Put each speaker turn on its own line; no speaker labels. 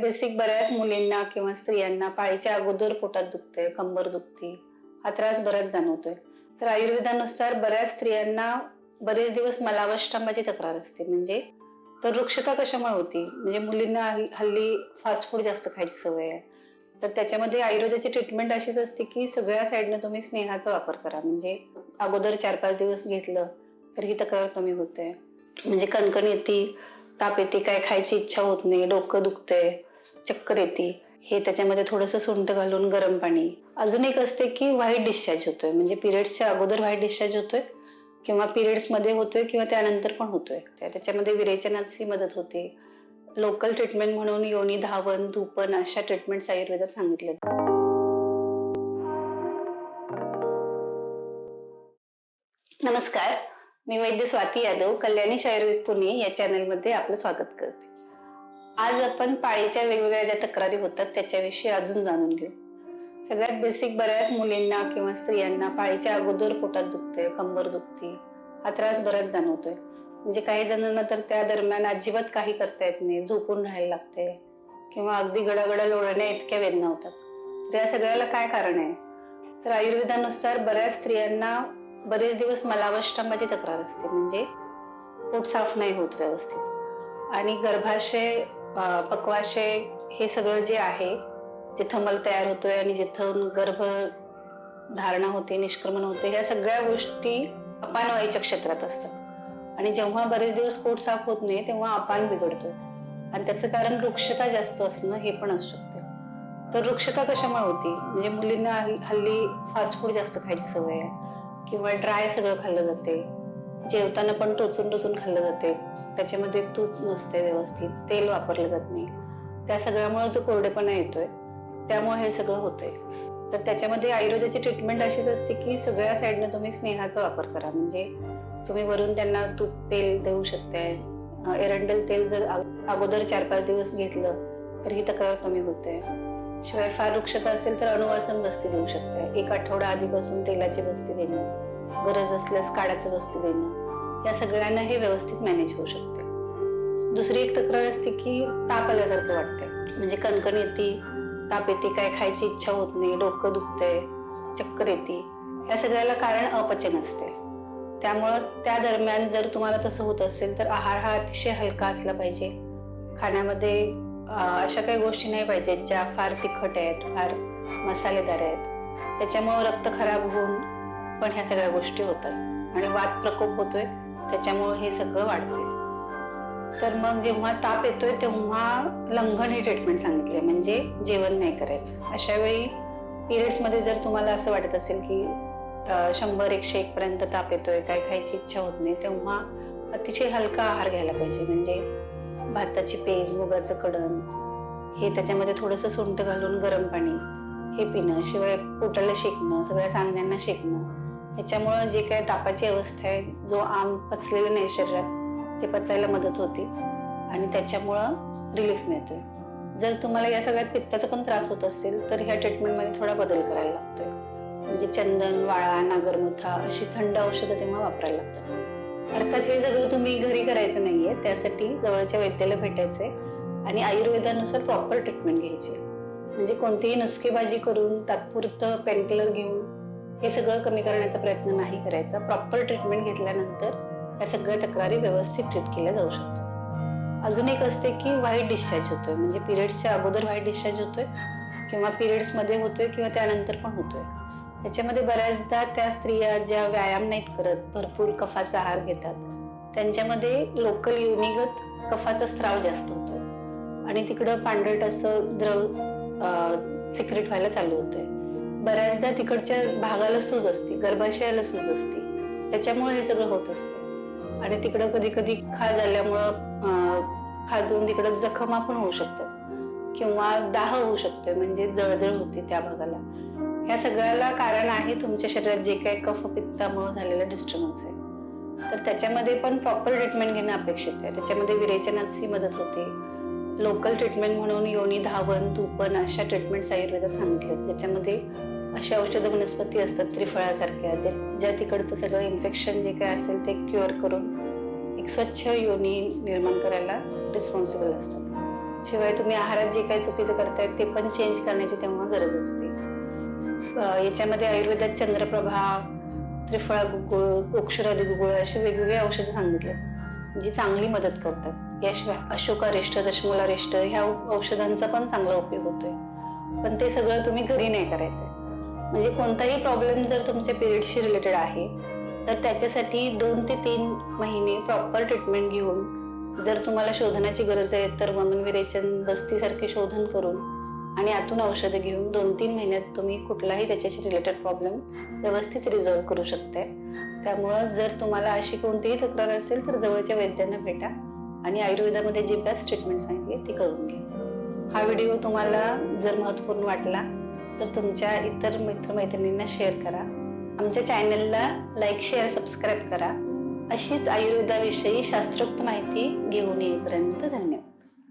Basic बऱ्याच मुलींना किंवा स्त्रियांना पाळीच्या अगोदर पोटात दुखते कंबर दुखते हा त्रास बराच जाणवतोय. तर आयुर्वेदानुसार बऱ्याच स्त्रियांना बरेच दिवस मलावष्टांबाची तक्रार असते. म्हणजे तर वृक्षता कशामुळे होती? म्हणजे मुलींना हल्ली- हल्ली फास्ट फूड जास्त खायची सवय आहे. तर त्याच्यामध्ये आयुर्वेदाची ट्रीटमेंट अशीच असते की सगळ्या साईडनं तुम्ही स्नेहाचा वापर करा. म्हणजे अगोदर चार पाच दिवस घेतलं तर ही तक्रार कमी होते. म्हणजे कणकण येते ताप येते काय खायची इच्छा होत नाही डोकं दुखतंय चक्कर येते. हे त्याच्यामध्ये थोडंसं सुंट घालून गरम पाणी. अजून एक असते की व्हाईट डिस्चार्ज होतोय. म्हणजे पिरियड्सच्या अगोदर व्हाईट डिस्चार्ज होतोय किंवा पिरियड्समध्ये होतोय किंवा त्यानंतर पण होतोय. त्या- त्याच्यामध्ये विरेचनाची मदत होते. लोकल ट्रीटमेंट म्हणून योनी धावन धूपन अशा ट्रीटमेंट्स आयुर्वेदात सांगितल्या नमस्कार. मी वैद्य स्वाती यादव कल्याणी आयुर्वेद पुणे या चॅनलमध्ये आपलं स्वागत करते. आज आपण पाळीच्या वेगवेगळ्या ज्या तक्रारी होतात त्याच्याविषयी अजून जाणून घेऊ. सगळ्यात बेसिक बऱ्याच मुलींना किंवा स्त्रियांना पाळीच्या अगोदर पोटात दुखते कंबर दुखते हा त्रास बराच जाणवतोय. म्हणजे काही जणांना तर त्या दरम्यान अजिबात काही करता येत नाही झोपून राहायला लागते किंवा अगदी गडागडा लोळण्या इतक्या वेदना होतात. तर या सगळ्याला काय कारण आहे? तर आयुर्वेदानुसार बऱ्याच स्त्रियांना बरेच दिवस मलावष्टांबाची तक्रार असते. म्हणजे पोट साफ नाही होत व्यवस्थित. आणि गर्भाशय पक्वाशय हे सगळं जे आहे जिथं मल तयार होतोय आणि जिथं गर्भ धारणा होते निष्क्रमण होते ह्या सगळ्या गोष्टी अपानवायूच्या क्षेत्रात असतात. आणि जेव्हा बरेच दिवस पोट साफ होत नाही तेव्हा अपान बिघडतो आणि त्याचं कारण वृक्षता जास्त असणं हे पण असू शकते. तर वृक्षता कशामुळे होती? म्हणजे मुलींना हल्ली- हल्ली फास्ट फूड जास्त खायची सवय आहे. किंवा ड्राय सगळं खाल्लं जाते. जेवताना पण टोचून टोचून खाल्लं जाते त्याच्यामध्ये तूप नसते व्यवस्थित तेल वापरलं जात नाही. त्या सगळ्यामुळे जो कोरडेपणा येतोय त्यामुळे हे सगळं होतंय. तर त्याच्यामध्ये आयुर्वेदाची ट्रीटमेंट अशीच असते की सगळ्या साईडनं तुम्ही स्नेहाचा वापर करा. म्हणजे तुम्ही वरून त्यांना तूप तेल देऊ शकते एरंडेल तेल जर अगोदर चार पाच दिवस घेतलं तर ही तक्रार कमी होते शिवाय फार वृक्षता असेल तर अणुवासन बस्ती देऊ शकते एक आठवडा आधीपासून तेलाची बस्ती देणं. गरज असल्यास काढायचं वस्तू देणं. या सगळ्यांना हे व्यवस्थित मॅनेज होऊ शकते. दुसरी एक तक्रार असते की ताप आल्यासारखं वाटतंय. म्हणजे कणकण येते ताप येते काय खायची इच्छा होत नाही डोकं दुखतंय चक्कर येते. या सगळ्याला कारण अपचन असते त्यामुळं त्या दरम्यान जर तुम्हाला तसं होत असेल तर आहार हा अतिशय हलका असला पाहिजे. खाण्यामध्ये अशा काही गोष्टी नाही पाहिजेत ज्या फार तिखट आहेत फार मसालेदार आहेत. त्याच्यामुळं रक्त खराब होऊन पण ह्या सगळ्या गोष्टी होतात. आणि वात प्रकोप होतोय त्याच्यामुळं हे सगळं वाढते तर मग जेव्हा ताप येतोय तेव्हा लंघन ही ट्रीटमेंट सांगितली आहे म्हणजे जेवण नाही करायचं. अशा वेळी पिरियड्समध्ये जर तुम्हाला असं वाटत असेल की शंभर एकशे एक पर्यंत ताप येतोय काय खायची इच्छा होत नाही तेव्हा अतिशय हलका आहार घ्यायला पाहिजे. म्हणजे भाताची पेज मुगाचं कडण हे त्याच्यामध्ये थोडंसं सुंठ घालून गरम पाणी हे पिणं शिवाय पोटाला शेकणं सगळ्या सांध्यांना शेकणं याच्यामुळं जे काय तापाची अवस्था आहे जो आम पचलेला नाही शरीरात ते पचायला मदत होते. आणि त्याच्यामुळं रिलीफ मिळतोय. जर तुम्हाला या सगळ्यात पित्ताचा पण त्रास होत असेल तर ह्या ट्रीटमेंटमध्ये थोडा बदल करायला लागतोय. म्हणजे चंदन वाळा नागरमुथा अशी थंड औषधं तेव्हा वापरायला लागतात. अर्थात हे सगळं तुम्ही घरी करायचं नाहीये त्यासाठी जवळच्या वैद्याला भेटायचंय आणि आयुर्वेदानुसार प्रॉपर ट्रीटमेंट घ्यायची. म्हणजे कोणतीही नुसकेबाजी करून तात्पुरतं पेनकिलर घेऊन हे सगळं कमी करण्याचा प्रयत्न नाही करायचा. प्रॉपर ट्रीटमेंट घेतल्यानंतर या सगळ्या तक्रारी व्यवस्थित ट्रीट केल्या जाऊ शकतात. अजून एक असते की व्हाईट डिस्चार्ज होतोय. म्हणजे पिरियड्सच्या अगोदर व्हाईट डिस्चार्ज होतोय किंवा पिरियड्समध्ये होतोय किंवा त्यानंतर पण होतोय. याच्यामध्ये बऱ्याचदा त्या स्त्रिया ज्या व्यायाम नाहीत करत भरपूर कफाचा आहार घेतात त्यांच्यामध्ये लोकल युनिगत कफाचा स्त्राव जास्त होतोय. आणि तिकडं पांढरट असं द्रव सिक्रेट व्हायला चालू होतोय. बऱ्याचदा तिकडच्या भागाला सूज असते गर्भाशयाला सूज असते. त्याच्यामुळे हे सगळं होत असते. आणि तिकडं कधी कधी खाज आल्यामुळं खाजवून तिकडं जखमा पण होऊ शकतात. किंवा दाह होऊ शकतोय म्हणजे जळजळ होते त्या भागाला. ह्या सगळ्याला कारण आहे तुमच्या शरीरात जे काही कफ पित्तामुळे झालेलं डिस्टर्बन्स आहे. तर त्याच्यामध्ये पण प्रॉपर ट्रीटमेंट घेणं अपेक्षित आहे. त्याच्यामध्ये विरेचनाची मदत होते. लोकल ट्रीटमेंट म्हणून योनी धावन धूपन अशा ट्रीटमेंट्स आयुर्वेदात सांगितले ज्याच्यामध्ये अशा औषध वनस्पती असतात त्रिफळासारख्या जे ज्या तिकडचं सगळं इन्फेक्शन जे काय असेल ते क्युअर करून एक स्वच्छ योनी निर्माण करायला रिस्पॉन्सिबल असतात. शिवाय तुम्ही आहारात जे काही चुकीचं करताय ते पण चेंज करण्याची तेव्हा गरज असते. याच्यामध्ये आयुर्वेदात चंद्रप्रभा त्रिफळा गुगुळ गोक्षुरादी गुगुळ असे वेगवेगळे औषधं सांगितले जी चांगली मदत करतात. याशिवाय अशोकारिष्ट दशमूलारिष्ट ह्या औषधांचा पण चांगला उपयोग होतोय. पण ते सगळं तुम्ही घरी नाही करायचंय. म्हणजे कोणताही प्रॉब्लेम जर तुमच्या पिरियडशी रिलेटेड आहे तर त्याच्यासाठी दोन ते तीन महिने प्रॉपर ट्रीटमेंट घेऊन जर तुम्हाला शोधनाची गरज आहे तर वमन विरेचन बस्तीसारखे शोधन करून आणि आतून औषधं घेऊन दोन तीन महिन्यात तुम्ही कुठलाही त्याच्याशी रिलेटेड प्रॉब्लेम व्यवस्थित रिझॉल्व करू शकताय. त्यामुळं जर तुम्हाला अशी कोणतीही तक्रार असेल तर जवळच्या वैद्यांना भेटा आणि आयुर्वेदामध्ये जी बेस्ट ट्रीटमेंट सांगितली ती करून घ्या. हा व्हिडिओ तुम्हाला जर महत्त्वपूर्ण वाटला तर तुमच्या इतर मित्रमैत्रिणींना शेअर करा. आमच्या चॅनलला लाईक शेअर सबस्क्राईब करा. अशीच आयुर्वेदाविषयी शास्त्रोक्त माहिती घेऊन येईपर्यंत धन्यवाद.